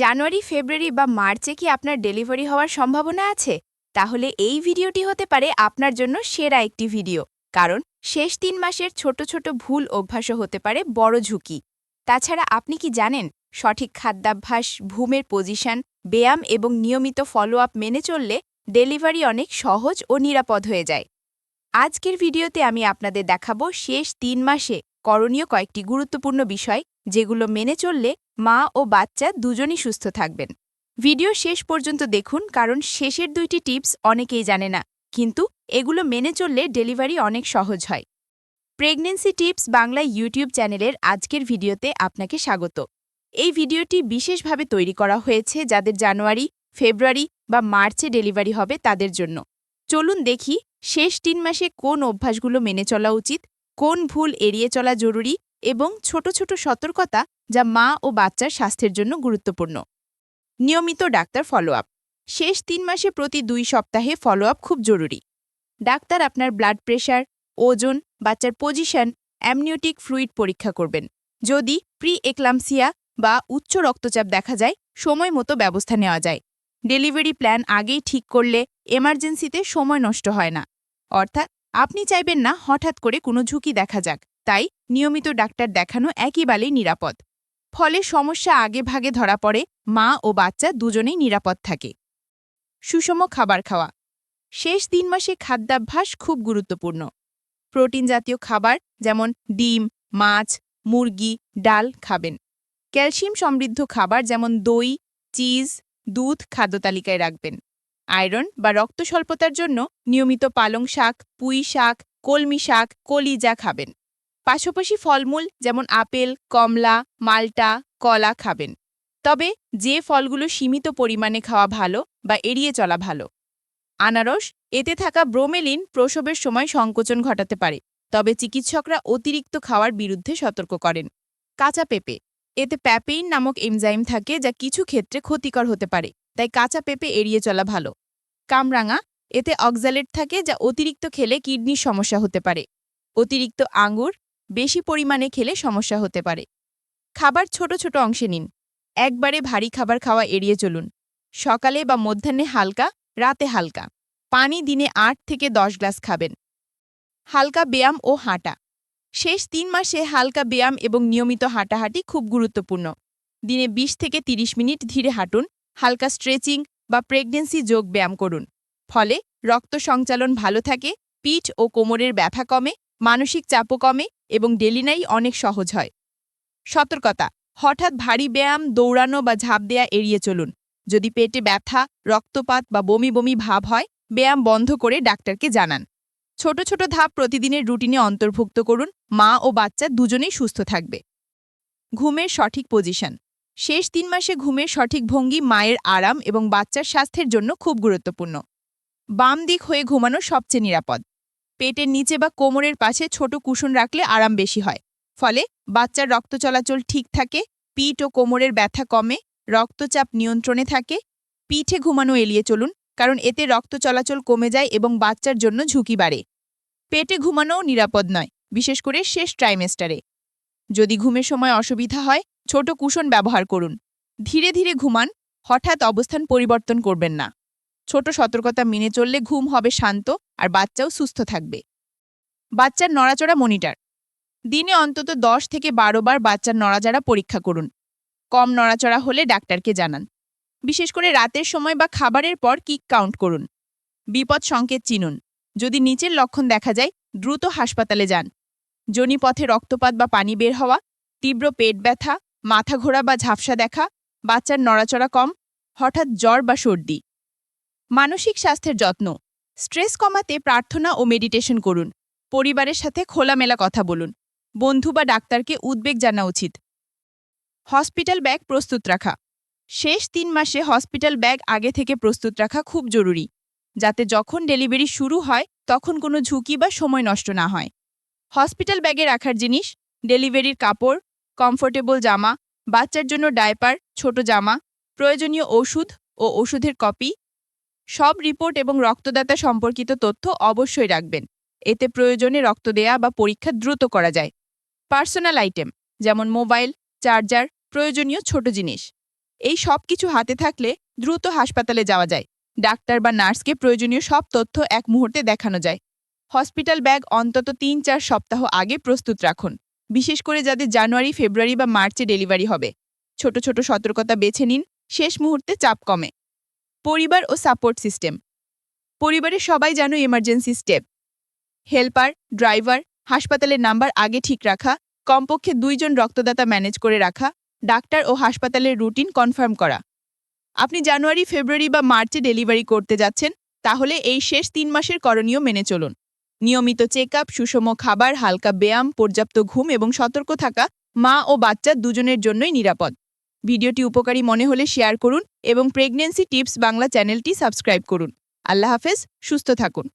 জানুয়ারি, ফেব্রুয়ারি বা মার্চে কি আপনার ডেলিভারি হওয়ার সম্ভাবনা আছে? তাহলে এই ভিডিওটি হতে পারে আপনার জন্য সেরা একটি ভিডিও। কারণ শেষ তিন মাসের ছোট ছোট ভুল অভ্যাসও হতে পারে বড় ঝুঁকি। তাছাড়া আপনি কি জানেন, সঠিক খাদ্যাভ্যাস ভূমের পজিশন ব্যায়াম এবং নিয়মিত ফলো আপ মেনে চললে ডেলিভারি অনেক সহজ ও নিরাপদ হয়ে যায়। আজকের ভিডিওতে আমি আপনাদের দেখাবো শেষ তিন মাসে করণীয় কয়েকটি গুরুত্বপূর্ণ বিষয় যেগুলো মেনে চললে মা ও বাচ্চা দুজনই সুস্থ থাকবেন। ভিডিও শেষ পর্যন্ত দেখুন, কারণ শেষের দুইটি টিপস অনেকেই জানে না, কিন্তু এগুলো মেনে চললে ডেলিভারি অনেক সহজ হয়। প্রেগনেন্সি টিপস বাংলা ইউটিউব চ্যানেলের আজকের ভিডিওতে আপনাকে স্বাগত। এই ভিডিওটি বিশেষভাবে তৈরি করা হয়েছে যাদের জানুয়ারি, ফেব্রুয়ারি বা মার্চে ডেলিভারি হবে তাদের জন্য। চলুন দেখি, শেষ তিন মাসে কোন অভ্যাসগুলো মেনে চলা উচিত, কোন ভুল এড়িয়ে চলা জরুরি এবং ছোট ছোট সতর্কতা যা মা ও বাচ্চার স্বাস্থ্যের জন্য গুরুত্বপূর্ণ। নিয়মিত ডাক্তার ফলো আপ শেষ তিন মাসে প্রতি দুই সপ্তাহে ফলো আপ খুব জরুরি। ডাক্তার আপনার ব্লাড প্রেশার ওজন, বাচ্চার পজিশন অ্যামনিওটিক ফ্লুইড পরীক্ষা করবেন। যদি প্রি এক্লামসিয়া বা উচ্চ রক্তচাপ দেখা যায়, সময় মতো ব্যবস্থা নেওয়া যায়। ডেলিভারি প্ল্যান আগেই ঠিক করলে এমার্জেন্সিতে সময় নষ্ট হয় না। অর্থাৎ আপনি চাইবেন না হঠাৎ করে কোনো ঝুঁকি দেখা যাক। তাই নিয়মিত ডাক্তার দেখানো একেবারেই নিরাপদ। ফলে সমস্যা আগে ভাগে ধরা পড়ে, মা ও বাচ্চা দুজনেই নিরাপদ থাকে। সুষম খাবার খাওয়া। শেষ তিন মাসে খাদ্যাভ্যাস খুব গুরুত্বপূর্ণ। প্রোটিন জাতীয় খাবার যেমন ডিম, মাছ, মুরগি, ডাল খাবেন। ক্যালসিয়াম সমৃদ্ধ খাবার যেমন দই, চিজ, দুধ খাদ্য তালিকায় রাখবেন। আয়রন বা রক্ত স্বল্পতার জন্য নিয়মিত পালং শাক, পুঁই শাক, কলমি শাক কলিজা খাবেন। পাশাপাশি ফলমূল যেমন আপেল, কমলা, মাল্টা, কলা খাবেন। তবে যে ফলগুলো সীমিত পরিমাণে খাওয়া ভালো বা এড়িয়ে চলা ভালো। আনারস, এতে থাকা ব্রোমেলিন প্রসবের সময় সংকোচন ঘটাতে পারে, তবে চিকিৎসকরা অতিরিক্ত খাওয়ার বিরুদ্ধে সতর্ক করেন। কাঁচা পেঁপে, এতে প্যাপেইন নামক এনজাইম থাকে যা কিছু ক্ষেত্রে ক্ষতিকর হতে পারে, তাই কাঁচা পেঁপে এড়িয়ে চলা ভালো। কামরাঙা, এতে অক্সালেট থাকে যা অতিরিক্ত খেলে কিডনির সমস্যা হতে পারে। অতিরিক্ত আঙ্গুর বেশি পরিমাণে খেলে সমস্যা হতে পারে। খাবার ছোট ছোট অংশে নিন। একবারে ভারী খাবার খাওয়া এড়িয়ে চলুন। সকালে বা মধ্যাহ্নে হালকা, রাতে হালকা। পানি দিনে আট থেকে দশ গ্লাস খাবেন। হালকা ব্যায়াম ও হাঁটা। শেষ তিন মাসে হালকা ব্যায়াম এবং নিয়মিত হাঁটাহাঁটি খুব গুরুত্বপূর্ণ। দিনে ২০ থেকে ৩০ মিনিট ধীরে হাঁটুন, হালকা স্ট্রেচিং বা প্রেগনেন্সি যোগ ব্যায়াম করুন। ফলে রক্ত সঞ্চালন ভালো থাকে, পিঠ ও কোমরের ব্যথা কমে মানসিক চাপও কমে এবং ডেলিনাই অনেক সহজ হয়। সতর্কতা, হঠাৎ ভারী ব্যায়াম, দৌড়ানো বা ঝাঁপ দেয়া এড়িয়ে চলুন। যদি পেটে ব্যথা, রক্তপাত বা বমি বমি ভাব হয়, ব্যায়াম বন্ধ করে ডাক্তারকে জানান। ছোট ছোট ধাপ প্রতিদিনের রুটিনে অন্তর্ভুক্ত করুন, মা ও বাচ্চা দুজনেই সুস্থ থাকবে। ঘুমের সঠিক পজিশন শেষ তিন মাসে ঘুমের সঠিক ভঙ্গি মায়ের আরাম এবং বাচ্চার স্বাস্থ্যের জন্য খুব গুরুত্বপূর্ণ। বাম দিক হয়ে ঘুমানো সবচেয়ে নিরাপদ। পেটের নিচে বা কোমরের পাশে ছোট কুশন রাখলে আরাম বেশি হয়। ফলে বাচ্চার রক্ত চলাচল ঠিক থাকে, পিঠ ও কোমরের ব্যথা কমে, রক্তচাপ নিয়ন্ত্রণে থাকে, পিঠে ঘুমানো এড়িয়ে চলুন, কারণ এতে রক্ত চলাচল কমে যায় এবং বাচ্চার জন্য ঝুঁকি বাড়ে। পেটে ঘুমানোও নিরাপদ নয়, বিশেষ করে শেষ ট্রাইমেস্টারে যদি ঘুমের সময় অসুবিধা হয়, ছোট কুশন ব্যবহার করুন। ধীরে ধীরে ঘুমান, হঠাৎ অবস্থান পরিবর্তন করবেন না। ছোট সতর্কতা মেনে চললে ঘুম হবে শান্ত আর বাচ্চাও সুস্থ থাকবে। বাচ্চার নড়াচড়া মনিটর। দিনে অন্তত দশ থেকে বারো বার বাচ্চার নড়াচড়া পরীক্ষা করুন। কম নড়াচড়া হলে ডাক্তারকে জানান। বিশেষ করে রাতের সময় বা খাবারের পর কিক কাউন্ট করুন। বিপদ সংকেত চিনুন। যদি নিচের লক্ষণ দেখা যায়, দ্রুত হাসপাতালে যান। জনিপথে রক্তপাত বা পানি বের হওয়া, তীব্র পেট ব্যথা, মাথা ঘোরা বা ঝাপসা দেখা, বাচ্চার নড়াচড়া কম, হঠাৎ জ্বর বা সর্দি। মানসিক স্বাস্থ্যের যত্ন। স্ট্রেস কমাতে প্রার্থনা ও মেডিটেশন করুন। পরিবারের সাথে খোলামেলা কথা বলুন। বন্ধু বা ডাক্তারকে উদ্বেগ জানা উচিত। হসপিটাল ব্যাগ প্রস্তুত রাখা। শেষ তিন মাসে হসপিটাল ব্যাগ আগে থেকে প্রস্তুত রাখা খুব জরুরি, যাতে যখন ডেলিভারি শুরু হয়, তখন কোনো ঝুঁকি বা সময় নষ্ট না হয়। হসপিটাল ব্যাগে রাখার জিনিস, ডেলিভারির কাপড়, কমফোর্টেবল জামা, বাচ্চার জন্য ডায়পার ছোট জামা, প্রয়োজনীয় ওষুধ ও ওষুধের কপি সব রিপোর্ট এবং রক্তদাতা সম্পর্কিত তথ্য অবশ্যই রাখবেন। এতে প্রয়োজনে রক্ত দেয়া বা পরীক্ষা দ্রুত করা যায়। পার্সোনাল আইটেম, যেমন মোবাইল, চার্জার, প্রয়োজনীয় ছোট জিনিস। এই সব কিছু হাতে থাকলে দ্রুত হাসপাতালে যাওয়া যায়। ডাক্তার বা নার্সকে প্রয়োজনীয় সব তথ্য এক মুহূর্তে দেখানো যায়। হসপিটাল ব্যাগ অন্তত তিন চার সপ্তাহ আগে প্রস্তুত রাখুন, বিশেষ করে যাদের জানুয়ারি, ফেব্রুয়ারি বা মার্চে ডেলিভারি হবে। ছোট ছোট সতর্কতা বেছে নিন, শেষ মুহূর্তে চাপ কমে। পরিবার ও সাপোর্ট সিস্টেম। পরিবারের সবাই যেন এমার্জেন্সি স্টেপ হেল্পার, ড্রাইভার, হাসপাতালের নাম্বার আগে ঠিক রাখা, কমপক্ষে দুইজন রক্তদাতা ম্যানেজ করে রাখা, ডাক্তার ও হাসপাতালের রুটিন কনফার্ম করা। আপনি জানুয়ারি, ফেব্রুয়ারি বা মার্চে ডেলিভারি করতে যাচ্ছেন, তাহলে এই শেষ তিন মাসের করণীয় মেনে চলুন। নিয়মিত চেক আপ সুষম খাবার, হালকা ব্যায়াম, পর্যাপ্ত ঘুম এবং সতর্ক থাকা মা ও বাচ্চা দুজনের জন্যই নিরাপদ। ভিডিওটি উপকারী মনে হলে শেয়ার করুন এবং প্রেগন্যান্সি টিপস বাংলা চ্যানেলটি সাবস্ক্রাইব করুন। আল্লাহ হাফেজ, সুস্থ থাকুন।